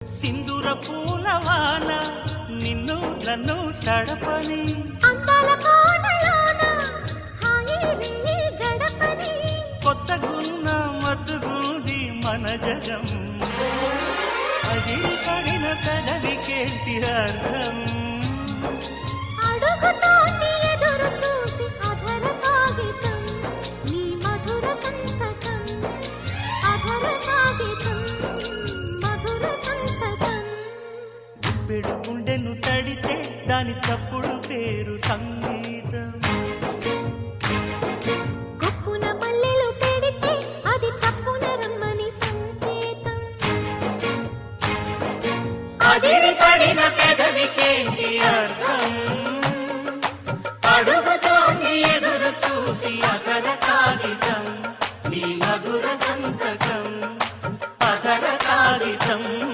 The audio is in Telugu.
సింధుర పూలవాన నిన్ను నన్ను తడపని అందాల కోనలోన హాయి నీ గడపని కొత్తగున్న మత్తుగుంది మన జగం. అది పడిన పెదవికేంటి అర్థం? పెడుకుండెను తడితే దాని చప్పుడు పేరు సంగీతం. కుప్పున పల్లెలు పెడితే అది చప్పున రమ్మని సంకేతం. అదిరి పడిన పెదవికేంటి అర్థం? అడుగుతోంది ఎదురు చూసి అకర కాగితం. నీ మధుర సంతకం అకర కాగితం.